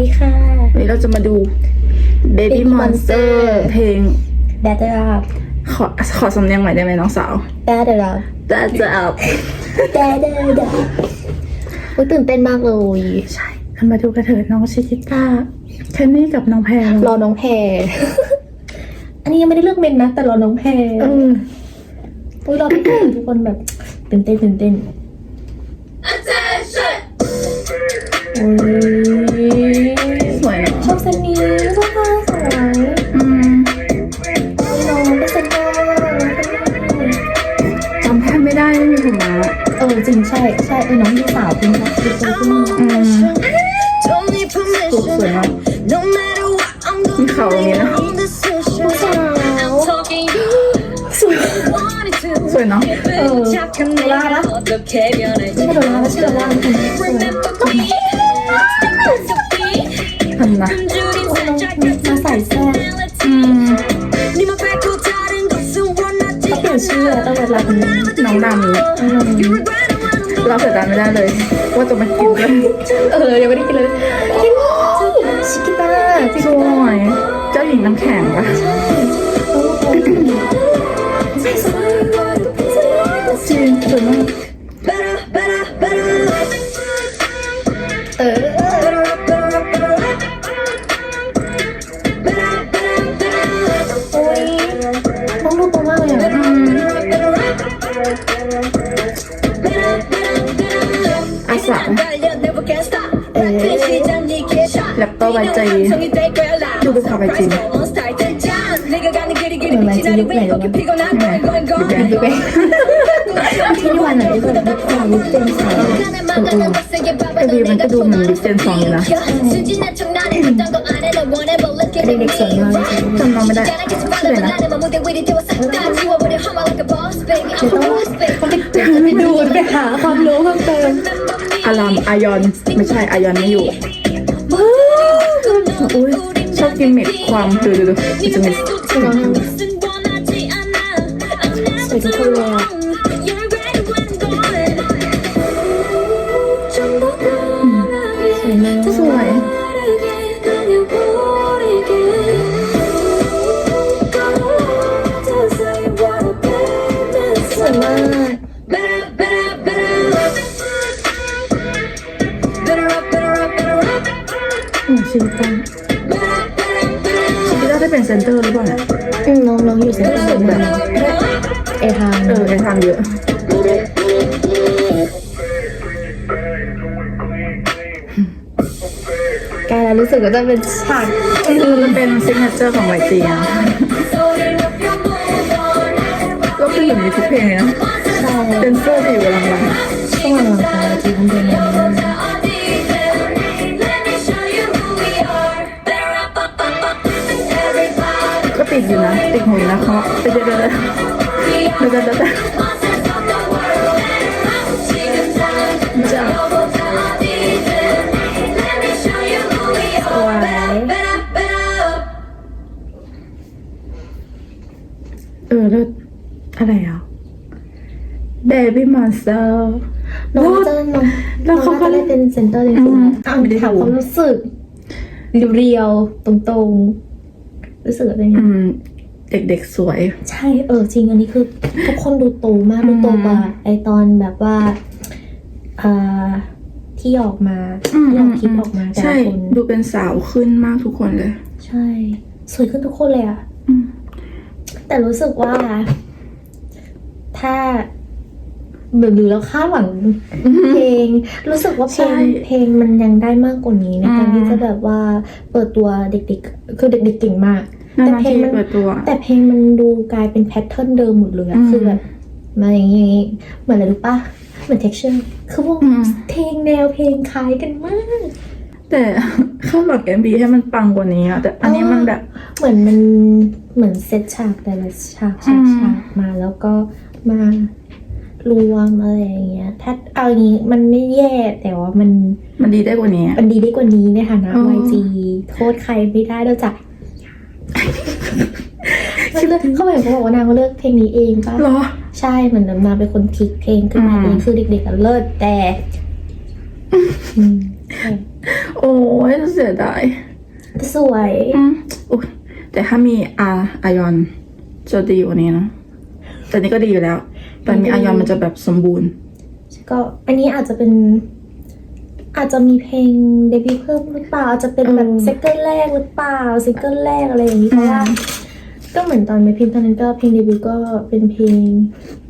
ดีค่ะวันนี้เราจะมาดู Baby Baby Monster Monster เพลง Better Up ขอขอสำเนียงใหม่ได้ไหมน้องสาว Better Up That's up Better Up อุ๊ยตื่นเต้นมากเลย ใช่กันมาดูกันเถิดน้องชิคิก้าแคนนี่กับน้องแพรรอน้องแพรอันนี้ยังไม่ได้เลือกเมนนะ แต่รอน้องแพรเอออุ้ยรอทุกคนทุกคนแบบตื่นเต้นตื่นเต้น สวยนะชอบเส้นนี้ชอบผ้าสวยอืมน้องก็เซนไจำแทบไม่ได้ไม่มีผมมาเออจริงใช่ใช่ไอ้น้องที่สาวเป็นแบบเป็นตัวอืมสวยสาะมีเขาอย่างเงี้ยนะสวยสวยเนาะเออลาละไม่โลาละชื่อลาละ ราเสียดายไม่ได้เลย ว่าจะมากินเลยเออยังไม่ได้กินเลยกินชิกิต้าจริงสวยเจ้าหญิงน้ำแข็งปะ แรปเปอร์ไวจีดูเป็นข่าวไวจีที่นี่วันไหนก็แบบความรู้เต็มสายไอวีมันก็ดูเหมือนบิ๊กเจนซองอยู่นะเด็กๆสวยมากจำน้องไม่ได้ชื่ออะไรนะเดี๋ยวต้องไปดูไปหาความรู้เพิ่มเติมอารามอายอนไม่ใช่อายอนไม่อยู่ อุ้ยชอบกินเม็ดความดูดูดูมันจะมีสวยทุกคนเลย โอ้ชิลิต้า Better, better, better. ชิลิต้าได้เป็นเซนเตอร์หรือเปล่าเนี่ยอืมน้องน้องอยู่เซ็นเตอร์แบบเอทางเออไอทำเยอะกายแล้วรู้สึกว่าจะเป็นฉากมันเป็นซิกเนเจอร์ของไวจีอะก็คืออยู่ในทุกเพลงเลยนะ ใช่เป็นเสื้อที่อยู่กำลังมาช่วงหลังๆของจริงเป็นอย่างนี้ Let ก็ติดอยู่นะ ติดหูนะเขาเดี๋ยวเดี๋ยวเดี๋ยวเดี๋ยวเวมันเออแล้วอะไรอะ Baby Monster น้องแล้วเขาก็ได้เป็นเซนเตอร์เลยใช่ไาความรู้สึก เรียวๆ ตรงๆ รู้สึกว่าเป็นไงอืม เด็กๆสวย ใช่เออจริงอันนี้คือ ทุกคนดูโตมากดูโตกว่าไอตอนแบบว่าอ่าที่ออกมาที่ออกคลิปออกมาแต่ใช่ ละคนดูเป็นสาวขึ้นมากทุกคนเลย ใช่ สวยขึ้นทุกคนเลยอะอืม แต่รู้สึกว่า ถ้าหรือเราคาดหวังเพลง รู้สึกว่าเพลใช่งเพลงมันยังได้มากกว่านี้ในการอืม ที่จะแบบว่าเปิดตัวเด็กๆ คือเด็กๆเก่งมาก นาแต่นาเพลงทีมันเปิดตัว แต่เพลงมันดูกลายเป็นแพทเทิร์นเดิมหมดเลยอือะมคือแบบมาอย่างนี้เหมือนอะไรรู้ปะเหมือน texture คือว่าอืม เพลงแนวเพลงคล้ายกันมาก แต่คาดหวัง MV ให้มันปังกว่านี้อะแต่อันนี้มันแบบ เหมือนมันเหมือนเซตฉากแต่ละฉากฉากอืม ฉากมาแล้วก็มารวมอะไรอย่างเงี้ย ถ้าเอาอย่างงี้มันไม่แย่แต่ว่ามันมันดีได้กว่านี้อะ มันดีได้กว่านี้ในฐานะ อ๋อ YG โทษใครไม่ได้นอกจาก มันเลือกเขาเหมือนเขาบอกว่านางเขาเลือกเพลงนี้เองป่ะเหรอ ใช่เหมือนนางเป็นคนคิดเพลงขึ้นมาอืมเองคือเด็กๆอะเลิศแต่อืมโอ้ยเสียดายสวยอืมอุ๊ยแต่ถ้ามีอาอายอนจะดีกว่านี้นะแต่นี่ก็ดีอยู่แล้ว แต่มีอายอนมันจะแบบสมบูรณ์ก็อันนี้อาจจะเป็น อาจจะมีเพลงเดบิวต์เพิ่มหรือเปล่าอาจจะเป็นแบบเออซิงเกิลแรกหรือเปล่าซิงเกิลแรกอะไรอย่างนี้เพราะว่าอืมก็เหมือนตอนไปพิมพ์ตอนนั้นก็เพลงเดบิวต์ก็เป็นเพลง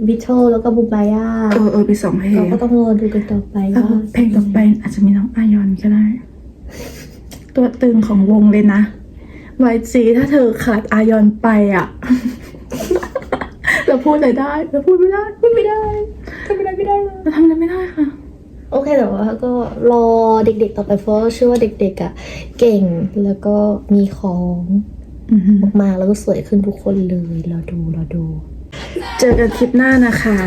วิทโ l แล้วก็บุบายาเออเออไปสองเพลเรางก็ต้องรอดูกันต่อไปเอว่าอเพลงต่อไปอาจจะมีน้องอายอนก็ได้ ตัวตึงของวงเลยนะไวจีถ้าเธอขาดอายอนไปอะ เราพูดอะไรได้ เราพูดไม่ได้ พูดไม่ได้ โอเคแต่ว่าก็รอเด็กๆต่อไปเพราะว่าเชื่อว่าเด็กๆอะเก่งแล้วก็มีของอือหือมากๆแล้วก็สวยขึ้นทุกคนเลยเราดูเราดู เจอกันคลิปหน้านะคะ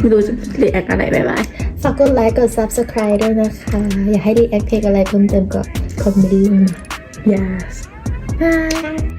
ไม่รู้จะรีแอคอะไรบ๊ายบายฝากกดไลค์กด subscribe ด้วยนะคะ อยากให้รีแอคเพลงอะไรเพิ่มเติมก็คอมเมนต์ด้วยนะ yes bye